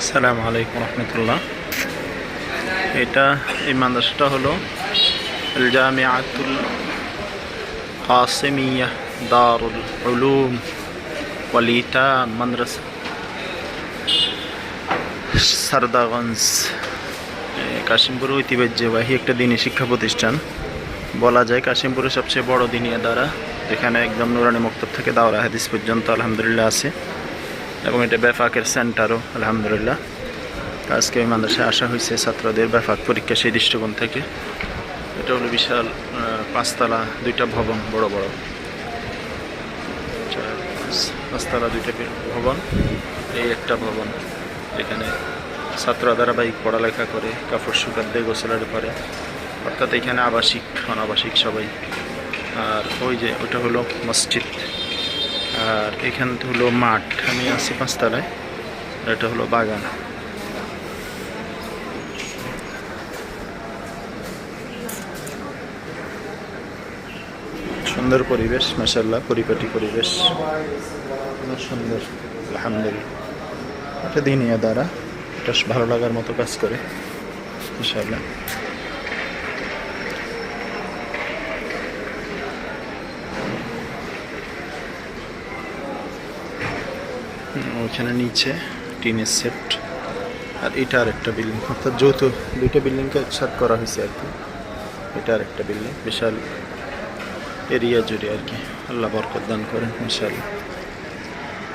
আসসালামু আলাইকুম রহমতুল্লাহ। এটা এই মাদ্রাসাটা হলো আল জামিআতুল কাসিমিয়া দারুল উলুম ওয়ালিতা মাদ্রাসা। সারদাগঞ্জ কাশিমপুর ঐতিহ্যবাহী একটা দিনী শিক্ষা প্রতিষ্ঠান। বলা যায় কাশিমপুরের সবচেয়ে বড় দিনিয়া দ্বারা যেখানে একদম নুরানি মক্তব থেকে দাওরা হাদিস পর্যন্ত আলহামদুলিল্লাহ আছে। এবং এটা ব্যাফাকের সেন্টারও আলহামদুলিল্লাহ। আজকে ওই মাদ্রাসায় আসা হয়েছে ছাত্রদের ব্যাপক পরীক্ষা সেই দৃষ্টিকোণ থেকে। এটা হলো বিশাল পাঁচতলা দুইটা ভবন বড় বড়। পাঁচ, পাঁচতলা দুইটা ভবন এই একটা ভবন এখানে ছাত্র ধারাবাহিক পড়ালেখা করে কাপড় শুকাতে গোসলার করে। অর্থাৎ এখানে আবাসিক অনাবাসিক সবাই। আর ওই যে ওটা হলো মসজিদ। আর এখান হলো মাঠ। আমি আছি পাঁচতলায়। এটা হলো বাগান। সুন্দর পরিবেশ মাসাল্লাহ পরিপাটি পরিবেশ। সুন্দর, আলহামদুলিল্লাহ। এটা দিনিয়া দ্বারা। এটা ভালো লাগার মতো কাজ করে ইনশাল্লাহ হুম, ওইখানে নিচে টিনের সেট। আর এটা আর একটা বিল্ডিং অর্থাৎ যৌথ দুইটা বিল্ডিংকে একসাথ করা হয়েছে আর কি এটা আর একটা বিল্ডিং বিশাল এরিয়া জুড়ে আর কি। আল্লাহ বরকত দান করেন ইনশাল্লাহ